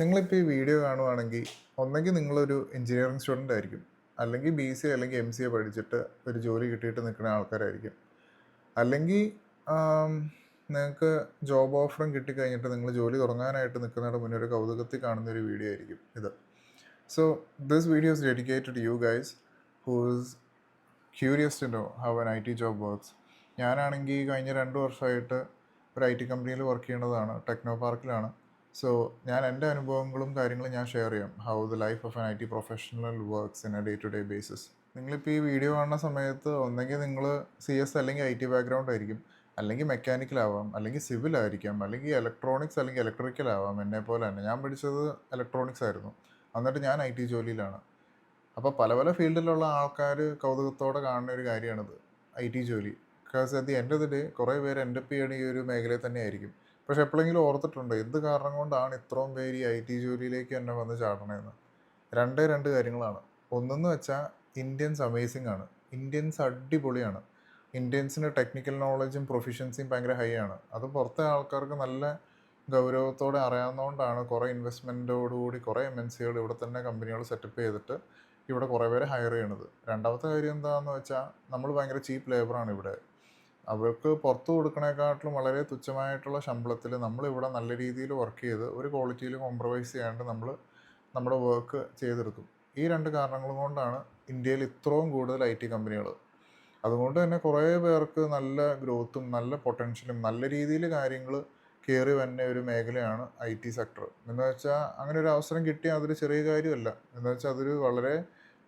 നിങ്ങളിപ്പോൾ ഈ വീഡിയോ കാണുവാണെങ്കിൽ ഒന്നെങ്കിൽ നിങ്ങളൊരു എഞ്ചിനീയറിംഗ് സ്റ്റുഡന്റ് ആയിരിക്കും. അല്ലെങ്കിൽ ബി സി അല്ലെങ്കിൽ എം സി എ പഠിച്ചിട്ട് ഒരു ജോലി കിട്ടിയിട്ട് നിൽക്കുന്ന ആൾക്കാരായിരിക്കും. അല്ലെങ്കിൽ നിങ്ങൾക്ക് ജോബ് ഓഫറും കിട്ടിക്കഴിഞ്ഞിട്ട് നിങ്ങൾ ജോലി തുടങ്ങാനായിട്ട് നിൽക്കുന്നതിന് മുന്നേ ഒരു കൗതുകത്തിൽ കാണുന്ന ഒരു വീഡിയോ ആയിരിക്കും ഇത്. So this video is dedicated you guys who's curious to know how an I T job works ഞാനാണെങ്കിൽ കഴിഞ്ഞ രണ്ട് വർഷമായിട്ട് ഒരു ഐ ടി കമ്പനിയിൽ വർക്ക് ചെയ്യുന്നതാണ്. ടെക്നോ പാർക്കിലാണ്. സോ ഞാൻ എന്റെ അനുഭവങ്ങളും കാര്യങ്ങളും ഞാൻ ഷെയർ ചെയ്യാം. How the life of an I T professional works in a day to day basis നിങ്ങളിപ്പോൾ ഈ വീഡിയോ കാണുന്ന സമയത്ത് ഒന്നെങ്കിൽ നിങ്ങൾ സി എസ് അല്ലെങ്കിൽ ഐ ടി ബാക്ക്ഗ്രൗണ്ട് ആയിരിക്കും. അല്ലെങ്കിൽ മെക്കാനിക്കൽ ആവാം അല്ലെങ്കിൽ സിവിൽ ആയിരിക്കാം അല്ലെങ്കിൽ ഇലക്ട്രോണിക്സ് അല്ലെങ്കിൽ ഇലക്ട്രിക്കൽ ആവാം. എന്നെ പോലെ തന്നെ. ഞാൻ പഠിച്ചത് ഇലക്ട്രോണിക്സ് ആയിരുന്നു. എന്നിട്ട് ഞാൻ ഐ ടി ജോലിയിലാണ്. അപ്പോൾ പല പല ഫീൽഡിലുള്ള ആൾക്കാർ കൗതുകത്തോടെ കാണുന്ന ഒരു കാര്യമാണിത് ഐ ടി ജോലി. ബിക്കോസ് അറ്റ് ദി എൻഡ് കുറേ പേര് എന്റെ പി ഈ ഒരു മേഖലയിൽ തന്നെ ആയിരിക്കും പക്ഷെ എപ്പോഴെങ്കിലും ഓർത്തിട്ടുണ്ട് എന്ത് കാരണം കൊണ്ടാണ് ഇത്രയും പേര് ഈ ഐ ടി ജോലിയിലേക്ക് തന്നെ വന്ന് ചാടണതെന്ന് രണ്ടേ രണ്ട് കാര്യങ്ങളാണ്. ഒന്നെന്ന് വെച്ചാൽ ഇന്ത്യൻസ് അമേസിംഗ് ആണ്. ഇന്ത്യൻസ് അടിപൊളിയാണ്. ഇന്ത്യൻസിന് ടെക്നിക്കൽ നോളജും പ്രൊഫിഷ്യൻസിയും ഭയങ്കര ഹൈ ആണ്. അത് പുറത്തെ ആൾക്കാർക്ക് നല്ല ഗൗരവത്തോടെ അറിയാവുന്നതുകൊണ്ടാണ് കുറേ ഇൻവെസ്റ്റ്മെന്റോടുകൂടി കുറേ എം എൻ സികൾ ഇവിടെ തന്നെ കമ്പനികൾ സെറ്റപ്പ് ചെയ്തിട്ട് ഇവിടെ കുറേ പേരെ ഹയർ ചെയ്യണത്. രണ്ടാമത്തെ കാര്യം എന്താണെന്ന് വെച്ചാൽ നമ്മൾ ഭയങ്കര ചീപ്പ് ലേബറാണ് ഇവിടെ. അവർക്ക് പുറത്തു കൊടുക്കണേക്കാട്ടിലും വളരെ തുച്ഛമായിട്ടുള്ള ശമ്പളത്തിൽ നമ്മളിവിടെ നല്ല രീതിയിൽ വർക്ക് ചെയ്ത് ഒരു ക്വാളിറ്റിയിൽ കോംപ്രമൈസ് ചെയ്യാണ്ട് നമ്മൾ നമ്മുടെ വർക്ക് ചെയ്തെടുക്കും. ഈ രണ്ട് കാരണങ്ങൾ കൊണ്ടാണ് ഇന്ത്യയിൽ ഇത്രയും കൂടുതൽ ഐ ടി കമ്പനികൾ അതുകൊണ്ട് തന്നെ കുറേ പേർക്ക് നല്ല ഗ്രോത്തും നല്ല പൊട്ടൻഷ്യലും നല്ല രീതിയിൽ കാര്യങ്ങൾ കയറി വന്ന ഒരു മേഖലയാണ് ഐ ടി സെക്ടർ എന്ന് വെച്ചാൽ അങ്ങനെ ഒരു അവസരം കിട്ടിയാൽ അതൊരു ചെറിയ കാര്യമല്ല. എന്ന് വെച്ചാൽ അതൊരു വളരെ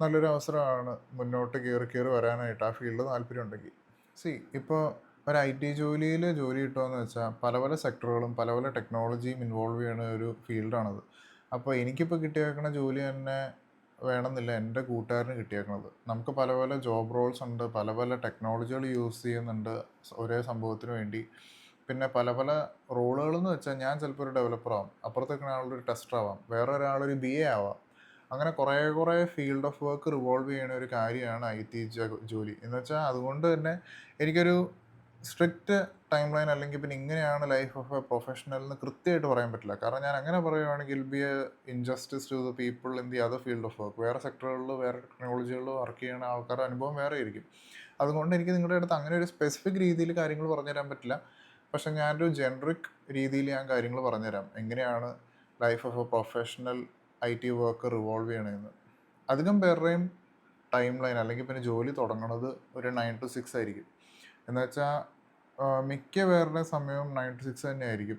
നല്ലൊരു അവസരമാണ് മുന്നോട്ട് കയറി കയറി വരാനായിട്ട് ആ ഫീൽഡ് താല്പര്യം ഉണ്ടെങ്കിൽ സി ഇപ്പോൾ ഒരു ഐ ടി ജോലിയിൽ ജോലി കിട്ടുകയെന്ന് വെച്ചാൽ പല പല സെക്ടറുകളും പല പല ടെക്നോളജിയും ഇൻവോൾവ് ചെയ്യുന്ന ഒരു ഫീൽഡാണത്. അപ്പോൾ എനിക്കിപ്പോൾ കിട്ടിയേക്കുന്ന ജോലി തന്നെ വേണമെന്നില്ല എന്റെ കൂട്ടുകാരന് കിട്ടിയേക്കുന്നത് നമുക്ക് പല പല ജോബ് റോൾസ് ഉണ്ട് പല പല ടെക്നോളജികൾ യൂസ് ചെയ്യുന്നുണ്ട് ഒരേ സംഭവത്തിന് വേണ്ടി. പിന്നെ പല പല റോളുകളെന്ന് വെച്ചാൽ ഞാൻ ചിലപ്പോൾ ഒരു ഡെവലപ്പർ ആവാം അപ്പുറത്തേക്കുന്ന ആളൊരു ടെസ്റ്റർ ആവാം വേറെ ഒരാളൊരു ബി എ ആവാം. അങ്ങനെ കുറേ കുറേ ഫീൽഡ് ഓഫ് വർക്ക് റിവോൾവ് ചെയ്യുന്ന ഒരു കാര്യമാണ് ഐ ടി ജോലി. എന്ന് വെച്ചാൽ അതുകൊണ്ട് തന്നെ എനിക്കൊരു സ്ട്രിക്റ്റ് ടൈം ലൈൻ അല്ലെങ്കിൽ പിന്നെ ഇങ്ങനെയാണ് ലൈഫ് ഓഫ് എ പ്രൊഫഷണൽ എന്ന് കൃത്യമായിട്ട് പറയാൻ പറ്റില്ല. കാരണം ഞാൻ അങ്ങനെ പറയുവാണെങ്കിൽ be a injustice to the people in the other field of work വേറെ സെക്ടറുകളിൽ വേറെ ടെക്നോളജികളിൽ വർക്ക് ചെയ്യുന്ന ആൾക്കാരുടെ അനുഭവം വേറെ ആയിരിക്കും. അതുകൊണ്ട് എനിക്ക് നിങ്ങളുടെ അടുത്ത് അങ്ങനെ ഒരു സ്പെസിഫിക് രീതിയിൽ കാര്യങ്ങൾ പറഞ്ഞുതരാൻ പറ്റില്ല. പക്ഷെ ഞാനൊരു ജനറിക് രീതിയിൽ ഞാൻ കാര്യങ്ങൾ പറഞ്ഞുതരാം എങ്ങനെയാണ് life of a professional I T work revolve ചെയ്യണമെന്ന് അധികം പേരുടെയും ടൈം ലൈൻ അല്ലെങ്കിൽ പിന്നെ ജോലി തുടങ്ങണത് ഒരു നയൻ ടു സിക്സ് ആയിരിക്കും. എന്ന് വെച്ചാൽ മിക്ക പേരുടെ സമയവും നയൻ ടു സിക്സ് തന്നെ ആയിരിക്കും.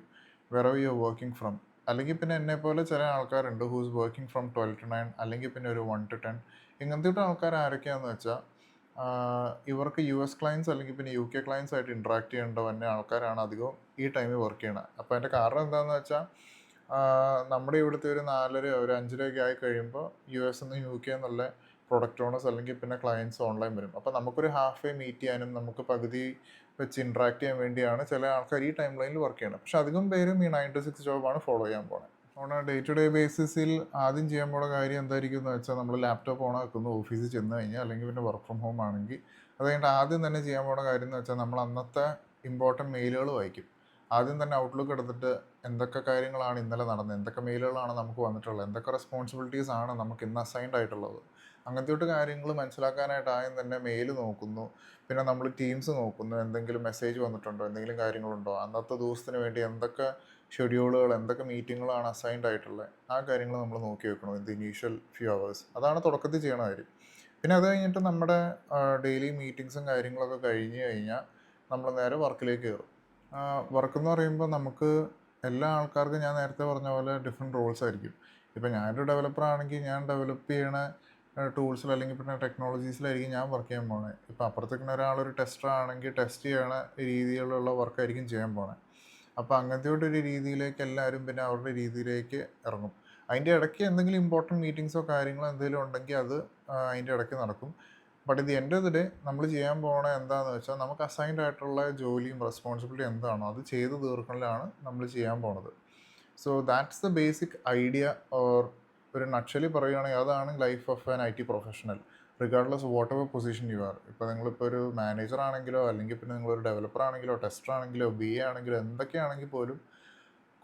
വെറവ് യു വർക്കിംഗ് ഫ്രം അല്ലെങ്കിൽ പിന്നെ എന്നെ പോലെ ചില ആൾക്കാരുണ്ട് who's working from twelve to nine അല്ലെങ്കിൽ പിന്നെ ഒരു വൺ ടു ടെൻ ഇങ്ങനത്തെ ആൾക്കാർ ആരൊക്കെയാണെന്ന് വെച്ചാൽ ഇവർക്ക് യു എസ് ക്ലയൻസ് അല്ലെങ്കിൽ പിന്നെ യു കെ ക്ലയൻസ് ആയിട്ട് ഇൻട്രാക്ട് ചെയ്യേണ്ട വന്നെ ആൾക്കാരാണ് അധികവും ഈ ടൈമിൽ വർക്ക് ചെയ്യണത് അപ്പോൾ അതിന്റെ കാരണം എന്താണെന്ന് വെച്ചാൽ നമ്മുടെ ഇവിടുത്തെ ഒരു നാലര ഒരു അഞ്ചരയൊക്കെ ആയി കഴിയുമ്പോൾ യു എസ് നിന്ന് യു കെ എന്നുള്ള പ്രൊഡക്റ്റ് ഓണേഴ്സ് അല്ലെങ്കിൽ പിന്നെ ക്ലയൻസ് ഓൺലൈൻ വരും. അപ്പോൾ നമുക്കൊരു ഹാഫ് ഡേ മീറ്റ് ചെയ്യാനും നമുക്ക് പകുതി വെച്ച് ഇൻട്രാക്ട് ചെയ്യാൻ വേണ്ടിയാണ് ചില ആൾക്കാർ ഈ ടൈം ലൈനിൽ വർക്ക് ചെയ്യണം പക്ഷെ അധികം പേരും ഈ നയൻ ടു സിക്സ് ജോബാണ് ഫോളോ ചെയ്യാൻ പോകുന്നത് ഓൺ ഡേ ടു ഡേ ബേസിസിൽ ആദ്യം ചെയ്യാൻ പോകുന്ന കാര്യം എന്തായിരിക്കും എന്ന് വെച്ചാൽ നമ്മൾ ലാപ്ടോപ്പ് ഓൺ ആക്കുന്നു ഓഫീസിൽ ചെന്ന് കഴിഞ്ഞാൽ അല്ലെങ്കിൽ പിന്നെ വർക്ക് ഫ്രം ഹോം ആണെങ്കിൽ. അത് കഴിഞ്ഞിട്ട് ആദ്യം തന്നെ ചെയ്യാൻ പോകുന്ന കാര്യം എന്ന് വെച്ചാൽ നമ്മൾ അന്നത്തെ ഇമ്പോർട്ടന്റ് മെയിലുകൾ വായിക്കും. ആദ്യം തന്നെ ഔട്ട്ലുക്ക് എടുത്തിട്ട് എന്തൊക്കെ കാര്യങ്ങളാണ് ഇന്നലെ നടന്നത് എന്തൊക്കെ മെയിലുകളാണ് നമുക്ക് വന്നിട്ടുള്ളത് എന്തൊക്കെ റെസ്പോൺസിബിലിറ്റീസ് ആണ് നമുക്ക് ഇന്ന് അസൈൻഡ് ആയിട്ടുള്ളത്. അങ്ങനത്തെ കാര്യങ്ങൾ മനസ്സിലാക്കാനായിട്ട് ആദ്യം തന്നെ മെയിൽ നോക്കുന്നു. പിന്നെ നമ്മൾ ടീംസ് നോക്കുന്നു. എന്തെങ്കിലും മെസ്സേജ് വന്നിട്ടുണ്ടോ? എന്തെങ്കിലും കാര്യങ്ങളുണ്ടോ? അന്നത്തെ ദിവസത്തിന് വേണ്ടി എന്തൊക്കെ ഷെഡ്യൂളുകൾ എന്തൊക്കെ മീറ്റിങ്ങുകളാണ് അസൈൻഡ് ആയിട്ടുള്ളത് ആ കാര്യങ്ങൾ നമ്മൾ നോക്കി വെക്കണം. In the initial few hours അതാണ് തുടക്കത്തിൽ ചെയ്യണ കാര്യം. പിന്നെ അത് കഴിഞ്ഞിട്ട് നമ്മുടെ ഡെയിലി മീറ്റിങ്സും കാര്യങ്ങളൊക്കെ കഴിഞ്ഞ് കഴിഞ്ഞാൽ നമ്മൾ നേരെ വർക്കിലേക്ക് കയറും വർക്ക് എന്ന് പറയുമ്പോൾ നമുക്ക് എല്ലാ ആൾക്കാർക്കും ഞാൻ നേരത്തെ പറഞ്ഞ പോലെ ഡിഫറെന്റ് റോൾസ് ആയിരിക്കും. ഇപ്പം ഞാനൊരു ഡെവലപ്പർ ആണെങ്കിൽ ഞാൻ ഡെവലപ്പ് ചെയ്യണ ടൂൾസിൽ അല്ലെങ്കിൽ പിന്നെ ടെക്നോളജീസിലായിരിക്കും ഞാൻ വർക്ക് ചെയ്യാൻ പോകുന്നത് ഇപ്പം അപ്പുറത്തേക്കുന്ന ഒരാളൊരു ടെസ്റ്റർ ആണെങ്കിൽ ടെസ്റ്റ് ചെയ്യണ രീതിയിലുള്ള വർക്കായിരിക്കും ചെയ്യാൻ പോകുന്നത് അപ്പോൾ അങ്ങനത്തെ ഒരു രീതിയിലേക്ക് എല്ലാവരും പിന്നെ അവരുടെ രീതിയിലേക്ക് ഇറങ്ങും. അതിന്റെ ഇടയ്ക്ക് എന്തെങ്കിലും ഇമ്പോർട്ടന്റ് മീറ്റിങ്സോ കാര്യങ്ങളോ എന്തെങ്കിലും ഉണ്ടെങ്കിൽ അത് അതിന്റെ ഇടയ്ക്ക് നടക്കും. ബട്ട് ഇത് എന്റെ ഇതിൽ നമ്മൾ ചെയ്യാൻ പോകണ എന്താണെന്ന് വെച്ചാൽ നമുക്ക് അസൈൻഡ് ആയിട്ടുള്ള ജോലിയും റെസ്പോൺസിബിലിറ്റി എന്താണോ അത് ചെയ്ത് തീർക്കലാണ് നമ്മൾ ചെയ്യാൻ പോണത്. So that's the basic idea or ഒരു നക്ഷലി പറയുകയാണെങ്കിൽ അതാണ് life of an I T professional regardless whatever position you are ഇപ്പോൾ നിങ്ങളിപ്പോൾ ഒരു മാനേജർ ആണെങ്കിലോ അല്ലെങ്കിൽ പിന്നെ നിങ്ങളൊരു ഡെവലപ്പർ ആണെങ്കിലോ ടെസ്റ്റർ ആണെങ്കിലോ ബി എ ആണെങ്കിലോ എന്തൊക്കെയാണെങ്കിൽ പോലും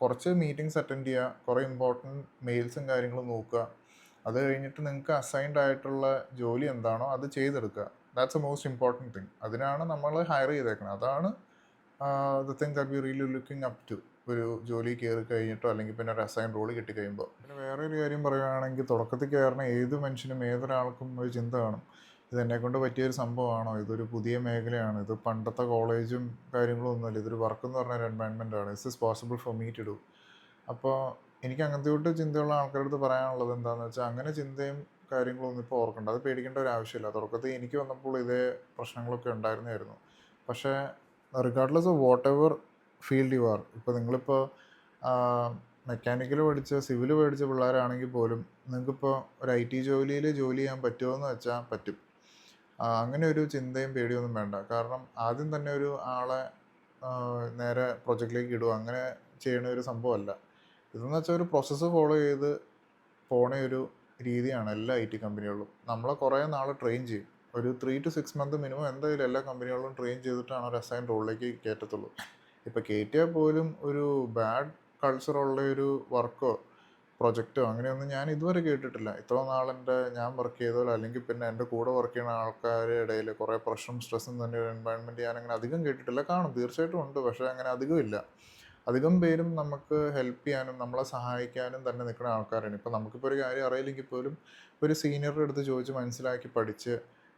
കുറച്ച് മീറ്റിംഗ്സ് അറ്റൻഡ് ചെയ്യുക കുറേ ഇമ്പോർട്ടന്റ് മെയിൽസും കാര്യങ്ങളും നോക്കുക അത് കഴിഞ്ഞിട്ട് നിങ്ങൾക്ക് അസൈൻഡ് ആയിട്ടുള്ള ജോലി എന്താണോ അത് ചെയ്തെടുക്കുക. That's a most important thing അതിനാണ് നമ്മൾ ഹയർ ചെയ്തേക്കുന്നത് അതാണ് the thing that we really looking up to ഒരു ജോലി കയറി കഴിഞ്ഞിട്ടോ അല്ലെങ്കിൽ പിന്നെ ഒരു അസൈൻ റോൾ കിട്ടിക്കഴിയുമ്പോൾ പിന്നെ വേറെ ഒരു കാര്യം പറയുകയാണെങ്കിൽ തുടക്കത്തിൽ കയറുന്ന ഏത് മനുഷ്യനും ഏതൊരാൾക്കും ഒരു ചിന്ത കാണും. ഇത് എന്നെ കൊണ്ട് പറ്റിയൊരു സംഭവമാണോ? ഇതൊരു പുതിയ മേഖലയാണ്. ഇത് പണ്ടത്തെ കോളേജും കാര്യങ്ങളും ഒന്നുമല്ല. ഇതൊരു വർക്ക് എന്ന് പറഞ്ഞ ഒരു ആണ്. Is is possible for me to do അപ്പോൾ എനിക്ക് അങ്ങനത്തെ ചിന്തയുള്ള ആൾക്കാരുടെ അടുത്ത് പറയാനുള്ളത് എന്താണെന്ന് വെച്ചാൽ അങ്ങനെ ചിന്തയും കാര്യങ്ങളൊന്നും ഇപ്പോൾ ഓർക്കണ്ട. അത് പേടിക്കേണ്ട ഒരു ആവശ്യമില്ല. തുടക്കത്തിൽ എനിക്ക് വന്നപ്പോൾ ഇതേ പ്രശ്നങ്ങളൊക്കെ ഉണ്ടായിരുന്നായിരുന്നു. പക്ഷേ regardless of whatever field you are ഇപ്പോൾ നിങ്ങളിപ്പോൾ മെക്കാനിക്കൽ പഠിച്ച സിവിൽ പഠിച്ച പിള്ളേരാണെങ്കിൽ പോലും നിങ്ങൾക്കിപ്പോൾ ഒരു ഐ ടി ജോലിയിൽ ജോലി ചെയ്യാൻ പറ്റുമോ വെച്ചാൽ പറ്റും. അങ്ങനെ ഒരു ചിന്തയും പേടിയൊന്നും വേണ്ട. കാരണം ആദ്യം തന്നെ ഒരു ആളെ നേരെ പ്രൊജക്റ്റിലേക്ക് ഇടുക അങ്ങനെ ചെയ്യണ ഒരു സംഭവമല്ല. ഇതെന്ന് വെച്ചാൽ ഒരു പ്രോസസ്സ് ഫോളോ ചെയ്ത് പോണ ഒരു രീതിയാണ് എല്ലാ ഐ ടി കമ്പനികളിലും നമ്മളെ കുറേ നാൾ ട്രെയിൻ ചെയ്യും. ഒരു three to six month minimum എന്തായാലും എല്ലാ കമ്പനികളിലും ട്രെയിൻ ചെയ്തിട്ടാണ് ഒരു അസൈൻ റോളിലേക്ക് കയറ്റത്തുള്ളൂ ഇപ്പോൾ കയറ്റിയാൽ പോലും ഒരു ബാഡ് കൾച്ചറുള്ള ഒരു വർക്കോ പ്രൊജക്റ്റോ അങ്ങനെയൊന്നും ഞാൻ ഇതുവരെ കേട്ടിട്ടില്ല. ഇത്ര നാളെന്റെ ഞാൻ വർക്ക് ചെയ്തോ അല്ലെങ്കിൽ പിന്നെ എന്റെ കൂടെ വർക്ക് ചെയ്യുന്ന ആൾക്കാരുടെ ഇടയിൽ കുറേ പ്രഷറും സ്ട്രെസ്സും തന്നെ ഒരു എൻവയൺമെന്റ് ഞാൻ അങ്ങനെ അധികം കേട്ടിട്ടില്ല. കാണും തീർച്ചയായിട്ടും ഉണ്ട് പക്ഷേ അങ്ങനെ അധികം ഇല്ല അധികം പേരും നമുക്ക് ഹെൽപ്പ് ചെയ്യാനും നമ്മളെ സഹായിക്കാനും തന്നെ നിൽക്കുന്ന ആൾക്കാരാണ്. ഇപ്പോൾ നമുക്കിപ്പോൾ ഒരു കാര്യം അറിയില്ലെങ്കിൽ പോലും ഒരു സീനിയറുടെ അടുത്ത് ചോദിച്ച് മനസ്സിലാക്കി പഠിച്ച്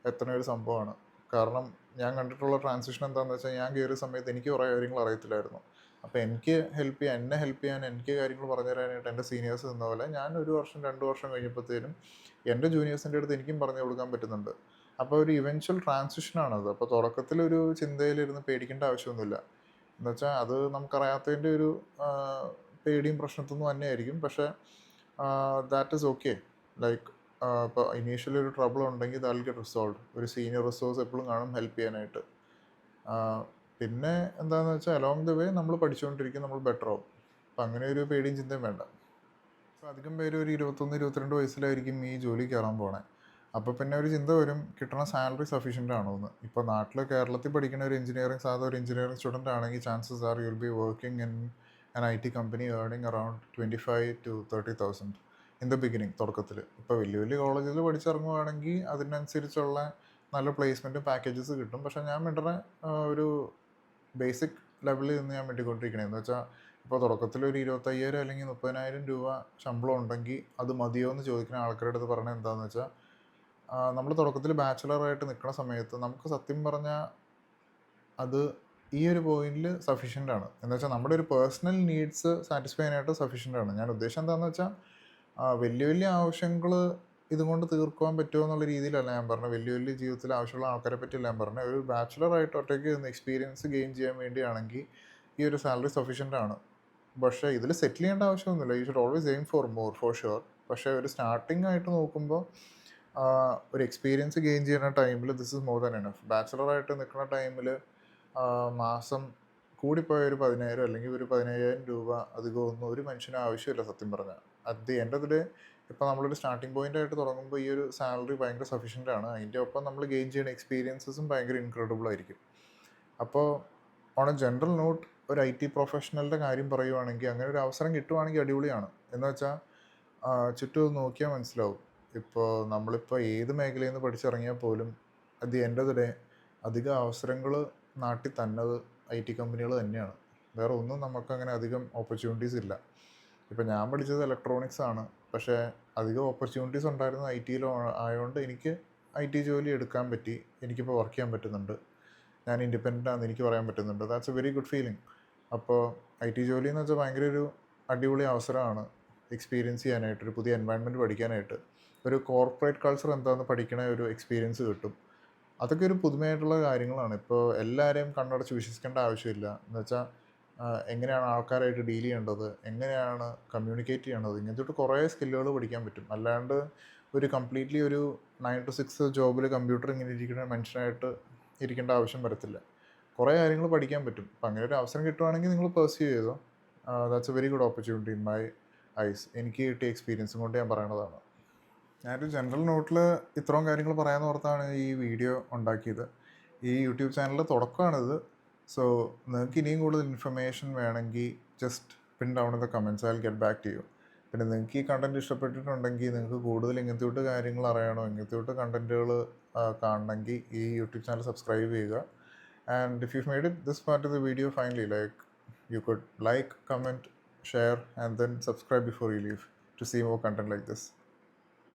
എത്ര ഒരു സംഭവമാണ്. കാരണം ഞാൻ കണ്ടിട്ടുള്ള ട്രാൻസിഷൻ എന്താണെന്ന് വെച്ചാൽ ഞാൻ കയറിയ സമയത്ത് എനിക്ക് കുറേ കാര്യങ്ങൾ അറിയത്തില്ലായിരുന്നു. അപ്പോൾ എനിക്ക് ഹെൽപ്പ് ചെയ്യാൻ എന്നെ ഹെൽപ്പ് ചെയ്യാൻ എനിക്ക് കാര്യങ്ങൾ പറഞ്ഞു തരാനായിട്ട് എന്റെ സീനിയേഴ്സ് നിന്ന പോലെ ഞാൻ ഒരു വർഷം രണ്ട് വർഷം കഴിഞ്ഞപ്പോഴത്തേനും എന്റെ ജൂനിയേഴ്സിന്റെ അടുത്ത് എനിക്കും പറഞ്ഞു കൊടുക്കാൻ പറ്റുന്നുണ്ട്. അപ്പോൾ ഒരു ഇവൻച്വൽ ട്രാൻസിഷനാണത് അപ്പോൾ തുടക്കത്തിൽ ഒരു ചിന്തയിലിരുന്ന് പേടിക്കേണ്ട ആവശ്യമൊന്നുമില്ല. എന്ന് വെച്ചാൽ അത് നമുക്കറിയാത്തതിന്റെ ഒരു പേടിയും പ്രശ്നത്തൊന്നും തന്നെയായിരിക്കും. പക്ഷേ ദാറ്റ് ഈസ് ഓക്കെ ലൈക്ക് ഇപ്പോൾ ഇനീഷ്യലി ഒരു ട്രബിൾ ഉണ്ടെങ്കിൽ ദാൽ ഗെറ്റ് റിസോൾവ് ഒരു സീനിയർ റിസോഴ്സ് എപ്പോഴും കാണും ഹെൽപ്പ് ചെയ്യാനായിട്ട്. പിന്നെ എന്താണെന്ന് വെച്ചാൽ അലോങ് ദ വേ നമ്മൾ പഠിച്ചുകൊണ്ടിരിക്കും നമ്മൾ ബെറ്റർ ആവും. അപ്പം അങ്ങനെ ഒരു പേടിയും ചിന്തയും വേണ്ട. അധികം പേര് ഒരു ഇരുപത്തൊന്ന് ഇരുപത്തിരണ്ട് വയസ്സിലായിരിക്കും ഈ ജോലി കയറാൻ പോണേ. അപ്പോൾ പിന്നെ ഒരു ചിന്ത വരും കിട്ടണ സാലറി സഫീഷ്യന്റ് ആണോ എന്ന് ഇപ്പോൾ നാട്ടിൽ കേരളത്തിൽ പഠിക്കുന്ന ഒരു എഞ്ചിനീയറിംഗ് സാധാ ഒരു എഞ്ചിനീയറിംഗ് സ്റ്റുഡന്റ് ആണെങ്കിൽ chances are you'll be working in an I T company earning around twenty five to thirty thousand in the beginning തുടക്കത്തിൽ ഇപ്പോൾ വലിയ വലിയ കോളേജിൽ പഠിച്ചിറങ്ങുവാണെങ്കിൽ അതിനനുസരിച്ചുള്ള നല്ല പ്ലേസ്മെന്റും പാക്കേജസ് കിട്ടും. പക്ഷേ ഞാൻ വേണ്ട ഒരു ബേസിക് ലെവലിൽ നിന്ന് ഞാൻ വേണ്ടിക്കൊണ്ടിരിക്കണേ എന്ന് വെച്ചാൽ ഇപ്പോൾ തുടക്കത്തിൽ ഒരു ഇരുപത്തയ്യായിരം അല്ലെങ്കിൽ മുപ്പതിനായിരം രൂപ ശമ്പളം ഉണ്ടെങ്കിൽ അത് മതിയോ എന്ന് ചോദിക്കുന്ന ആൾക്കാരുടെ അടുത്ത് പറഞ്ഞത് എന്താണെന്ന് വെച്ചാൽ നമ്മൾ തുടക്കത്തിൽ ബാച്ചിലറായിട്ട് നിൽക്കുന്ന സമയത്ത് നമുക്ക് സത്യം പറഞ്ഞാൽ അത് ഈ ഒരു പോയിന്റിൽ സഫീഷ്യന്റ് ആണ്. എന്ന് വെച്ചാൽ നമ്മുടെ ഒരു പേഴ്സണൽ നീഡ്സ് സാറ്റിസ്ഫൈ ചെയ്യാനായിട്ട് സഫീഷ്യന്റ് ആണ്. ഞാൻ ഉദ്ദേശം എന്താണെന്ന് വെച്ചാൽ വലിയ വലിയ ആവശ്യങ്ങൾ ഇതുകൊണ്ട് തീർക്കുവാൻ പറ്റുമോ എന്നുള്ള രീതിയിലല്ല ഞാൻ പറഞ്ഞത്. വലിയ വലിയ ജീവിതത്തിൽ ആവശ്യമുള്ള ആൾക്കാരെ പറ്റിയല്ല ഞാൻ പറഞ്ഞത്. ഒരു ബാച്ചിലറായിട്ട് ഒറ്റയ്ക്ക് എക്സ്പീരിയൻസ് ഗെയിൻ ചെയ്യാൻ വേണ്ടിയാണെങ്കിൽ ഈ ഒരു സാലറി സഫീഷ്യന്റ് ആണ്. പക്ഷേ ഇതിൽ സെറ്റിൽ ചെയ്യേണ്ട ആവശ്യമൊന്നുമില്ല. You should always aim for more for sure പക്ഷേ ഒരു സ്റ്റാർട്ടിംഗ് ആയിട്ട് നോക്കുമ്പോൾ ഒരു എക്സ്പീരിയൻസ് ഗെയിൻ ചെയ്യുന്ന ടൈമിൽ this is more than enough ബാച്ചിലറായിട്ട് നിൽക്കുന്ന ടൈമിൽ മാസം കൂടിപ്പോയ ഒരു പതിനായിരം അല്ലെങ്കിൽ ഒരു പതിനയ്യായിരം രൂപ അധികം ഒന്നും ഒരു മനുഷ്യന് ആവശ്യമില്ല സത്യം പറഞ്ഞാൽ അറ്റ് ദി എൻഡ് ഇപ്പോൾ നമ്മളൊരു സ്റ്റാർട്ടിംഗ് പോയിന്റ് ആയിട്ട് തുടങ്ങുമ്പോൾ ഈ ഒരു സാലറി ഭയങ്കര സഫീഷ്യന്റ് ആണ്. അതിന്റെ ഒപ്പം നമ്മൾ ഗെയിൻ ചെയ്യുന്ന എക്സ്പീരിയൻസസും ഭയങ്കര ഇൻക്രെഡിബിൾ ആയിരിക്കും. അപ്പോൾ ഓൺ എ ജനറൽ നോട്ട് ഒരു ഐ ടി പ്രൊഫഷണലിന്റെ കാര്യം പറയുവാണെങ്കിൽ അങ്ങനെ ഒരു അവസരം കിട്ടുവാണെങ്കിൽ അടിപൊളിയാണ്. എന്ന് വെച്ചാൽ ചുറ്റും നോക്കിയാൽ മനസ്സിലാവും. ഇപ്പോൾ നമ്മളിപ്പോൾ ഏത് മേഖലയിൽ നിന്ന് പഠിച്ചിറങ്ങിയാൽ പോലും അത് എന്റെ ഡേ അധികം അവസരങ്ങൾ നാട്ടിൽ തന്നത് ഐ ടി കമ്പനികൾ തന്നെയാണ്. വേറെ ഒന്നും നമുക്ക് അങ്ങനെ അധികം ഓപ്പർച്യൂണിറ്റീസ് ഇല്ല. ഇപ്പോൾ ഞാൻ പഠിച്ചത് ഇലക്ട്രോണിക്സ് ആണ്. പക്ഷേ അധികം ഓപ്പർച്യൂണിറ്റീസ് ഉണ്ടായിരുന്നത് ഐ ടിയിൽ ആയതുകൊണ്ട് എനിക്ക് ഐ ടി ജോലി എടുക്കാൻ പറ്റി. എനിക്കിപ്പോൾ വർക്ക് ചെയ്യാൻ പറ്റുന്നുണ്ട്. ഞാൻ ഇൻഡിപെൻഡന്റ് ആണെന്ന് എനിക്ക് പറയാൻ പറ്റുന്നുണ്ട്. That's a very good feeling അപ്പോൾ ഐ ടി ജോലി എന്ന് വെച്ചാൽ ഭയങ്കര ഒരു അടിപൊളി അവസരമാണ്. എക്സ്പീരിയൻസ് ചെയ്യാനായിട്ട് ഒരു പുതിയ എൻവയൺമെന്റ് പഠിക്കാനായിട്ട്. ഒരു കോർപ്പറേറ്റ് കൾച്ചർ എന്താണെന്ന് പഠിക്കണ ഒരു എക്സ്പീരിയൻസ് കിട്ടും. അതൊക്കെ ഒരു പുതുമയായിട്ടുള്ള കാര്യങ്ങളാണ്. ഇപ്പോൾ എല്ലാവരെയും കണ്ണടച്ച് വിശ്വസിക്കേണ്ട ആവശ്യമില്ല. എന്ന് വെച്ചാൽ എങ്ങനെയാണ് ആൾക്കാരായിട്ട് ഡീൽ ചെയ്യേണ്ടത്? എങ്ങനെയാണ് കമ്മ്യൂണിക്കേറ്റ് ചെയ്യേണ്ടത്? ഇങ്ങനത്തെ കുറേ സ്കില്ലുകൾ പഠിക്കാൻ പറ്റും. അല്ലാണ്ട് ഒരു കംപ്ലീറ്റ്ലി ഒരു നയൻ ടു സിക്സ് ജോബിൽ കമ്പ്യൂട്ടർ ഇങ്ങനെ ഇരിക്കുന്ന മനുഷ്യനായിട്ട് ഇരിക്കേണ്ട ആവശ്യം വരത്തില്ല. കുറേ കാര്യങ്ങൾ പഠിക്കാൻ പറ്റും. അപ്പം അങ്ങനെ ഒരു അവസരം കിട്ടുവാണെങ്കിൽ നിങ്ങൾ പെർസ്യൂ ചെയ്തോ. That's a very good opportunity in my eyes എനിക്ക് കിട്ടിയ എക്സ്പീരിയൻസും കൊണ്ട് ഞാൻ പറയണതാണ്. ഞാനൊരു ജനറൽ നോട്ടിൽ ഇത്രയും കാര്യങ്ങൾ പറയാമെന്ന് ഓർത്താണ് ഈ വീഡിയോ ഉണ്ടാക്കിയത്. ഈ യൂട്യൂബ് ചാനലിന്റെ തുടക്കമാണിത്. സോ നിങ്ങൾക്ക് ഇനിയും കൂടുതൽ ഇൻഫർമേഷൻ വേണമെങ്കിൽ just pin down the comments I get back to you പിന്നെ നിങ്ങൾക്ക് ഈ കണ്ടന്റ് ഇഷ്ടപ്പെട്ടിട്ടുണ്ടെങ്കിൽ നിങ്ങൾക്ക് കൂടുതൽ ഇങ്ങനത്തെ തൊട്ട് കാര്യങ്ങൾ അറിയണോ ഇങ്ങനത്തെ തൊട്ട് കണ്ടന്റുകൾ കാണണമെങ്കിൽ ഈ യൂട്യൂബ് ചാനൽ സബ്സ്ക്രൈബ് ചെയ്യുക. And if you made it this part of the video finally like you could like comment share and then subscribe before you leave to see more content like this.